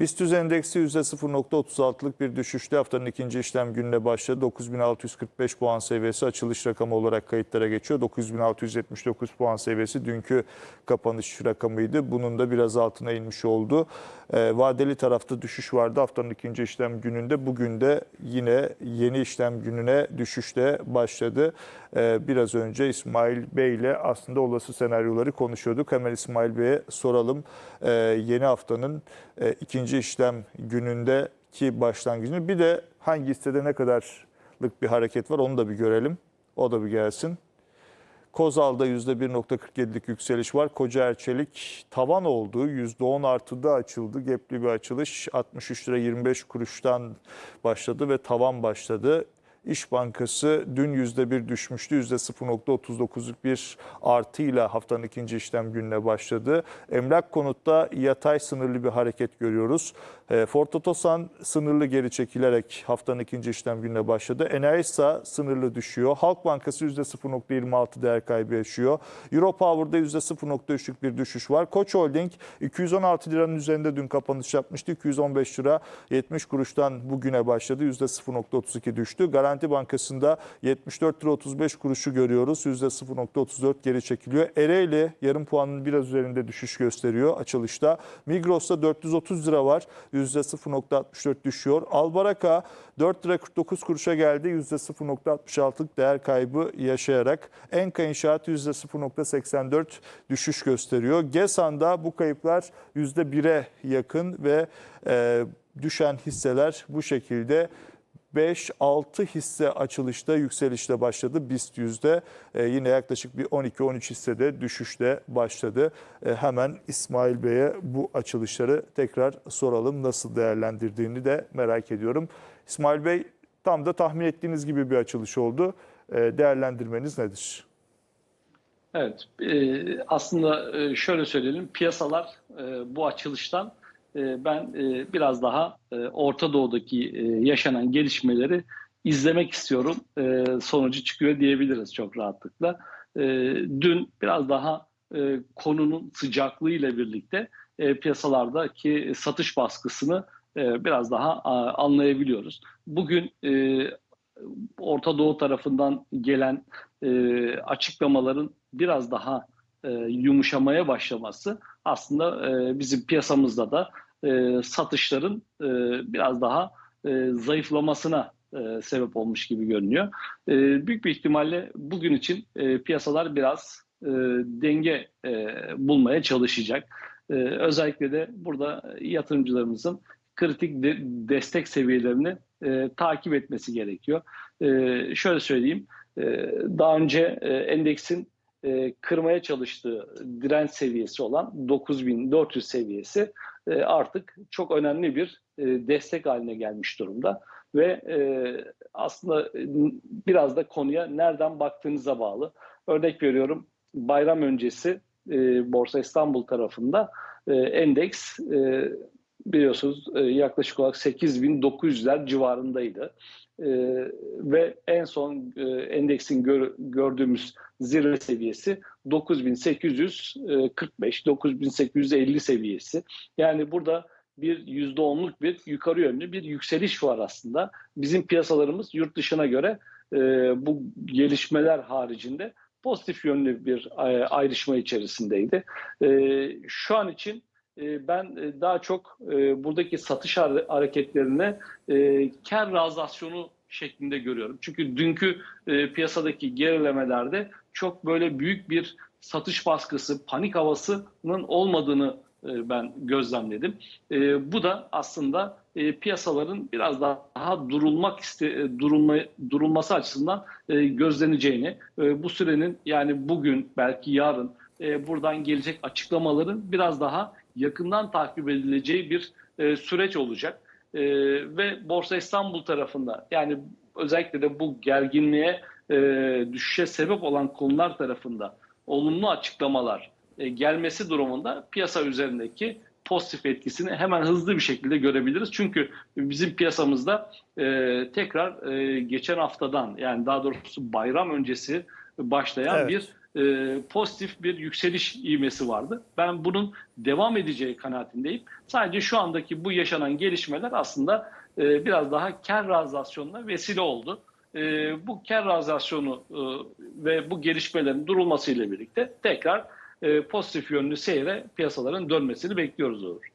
BIST endeksi %0.36'lık bir düşüşte haftanın ikinci işlem gününe başladı. 9645 puan seviyesi açılış rakamı olarak kayıtlara geçiyor. 9679 puan seviyesi dünkü kapanış rakamıydı. Bunun da biraz altına inmiş oldu. Ee, vadeli tarafta düşüş vardı haftanın ikinci işlem gününde. Bugün de yine yeni işlem gününe düşüşte başladı. Ee, biraz önce İsmail Bey ile aslında olası senaryoları konuşuyorduk. Hemen İsmail Bey'e soralım. Ee, yeni haftanın e, ikinci işlem günündeki başlangıcını bir de hangi hissede ne kadarlık bir hareket var onu da bir görelim. O da bir gelsin. Kozal'da %1.47'lik yükseliş var. Koca Erçelik tavan oldu. %10 artıda açıldı. Gepli bir açılış. 63 lira 25 kuruştan başladı ve tavan başladı. İş Bankası dün %1 düşmüştü. %0.39'luk bir artıyla haftanın ikinci işlem gününe başladı. Emlak konutta yatay sınırlı bir hareket görüyoruz. E, Ford Otosan sınırlı geri çekilerek haftanın ikinci işlem gününe başladı. Enerjisa sınırlı düşüyor. Halk Bankası %0.26 değer kaybı yaşıyor. Europower'da %0.3'lük bir düşüş var. Koç Holding 216 liranın üzerinde dün kapanış yapmıştı. 215 lira 70 kuruştan bugüne başladı. %0.32 düştü. Garanti Bankası'nda 74 lira 35 kuruşu görüyoruz. %0.34 geri çekiliyor. Ereğli yarım puanın biraz üzerinde düşüş gösteriyor açılışta. Migros'ta 430 lira var. %0.64 düşüyor. Albaraka 4 lira 49 kuruşa geldi. %0.66'lık değer kaybı yaşayarak. Enka İnşaat %0.84 düşüş gösteriyor. Gesan'da bu kayıplar %1'e yakın ve e, düşen hisseler bu şekilde 5-6 hisse açılışta yükselişle başladı. BIST yüzde e, yine yaklaşık bir 12-13 hissede düşüşle başladı. E, hemen İsmail Bey'e bu açılışları tekrar soralım. Nasıl değerlendirdiğini de merak ediyorum. İsmail Bey tam da tahmin ettiğiniz gibi bir açılış oldu. E, değerlendirmeniz nedir? Evet, aslında şöyle söyleyelim, piyasalar bu açılıştan e, ben e, biraz daha e, Orta Doğu'daki e, yaşanan gelişmeleri izlemek istiyorum. Sonucu çıkıyor diyebiliriz çok rahatlıkla. Dün biraz daha e, konunun sıcaklığıyla birlikte e, piyasalardaki satış baskısını biraz daha anlayabiliyoruz. Bugün Orta Doğu tarafından gelen açıklamaların biraz daha yumuşamaya başlaması aslında bizim piyasamızda da e, satışların e, biraz daha e, zayıflamasına e, sebep olmuş gibi görünüyor. E, büyük bir ihtimalle bugün için e, piyasalar biraz e, denge e, bulmaya çalışacak. E, özellikle de burada yatırımcılarımızın kritik de, destek seviyelerini e, takip etmesi gerekiyor. E, şöyle söyleyeyim, e, daha önce e, endeksin e, kırmaya çalıştığı direnç seviyesi olan 9400 seviyesi e, artık çok önemli bir e, destek haline gelmiş durumda. Ve e, aslında e, biraz da konuya nereden baktığınıza bağlı. Örnek veriyorum bayram öncesi e, Borsa İstanbul tarafında e, endeks e, biliyorsunuz e, yaklaşık olarak 8900'ler civarındaydı. E, ve en son e, endeksin gör, gördüğümüz zirve seviyesi 9845, 9850 seviyesi. Yani burada bir yüzde onluk bir yukarı yönlü bir yükseliş var aslında. Bizim piyasalarımız yurt dışına göre e, bu gelişmeler haricinde pozitif yönlü bir e, ayrışma içerisindeydi. E, şu an için e, ben e, daha çok e, buradaki satış hareketlerine kar realizasyonu şeklinde görüyorum. Çünkü dünkü e, piyasadaki gerilemelerde çok böyle büyük bir satış baskısı, panik havasının olmadığını ben gözlemledim. Bu da aslında piyasaların biraz daha durulmak iste, durulma, durulması açısından gözleneceğini, bu sürenin yani bugün belki yarın buradan gelecek açıklamaların biraz daha yakından takip edileceği bir e, süreç olacak. E, ve Borsa İstanbul tarafında yani özellikle de bu gerginliğe e, düşüşe sebep olan konular tarafında olumlu açıklamalar e, gelmesi durumunda piyasa üzerindeki pozitif etkisini hemen hızlı bir şekilde görebiliriz. Çünkü bizim piyasamızda e, tekrar e, geçen haftadan yani daha doğrusu bayram öncesi başlayan Evet. bir e, pozitif bir yükseliş ivmesi vardı. Ben bunun devam edeceği kanaatindeyim. Sadece şu andaki bu yaşanan gelişmeler aslında e, biraz daha kar realizasyonuna vesile oldu. E, bu kar realizasyonu e, ve bu gelişmelerin durulmasıyla birlikte tekrar e, pozitif yönlü seyre piyasaların dönmesini bekliyoruz olur.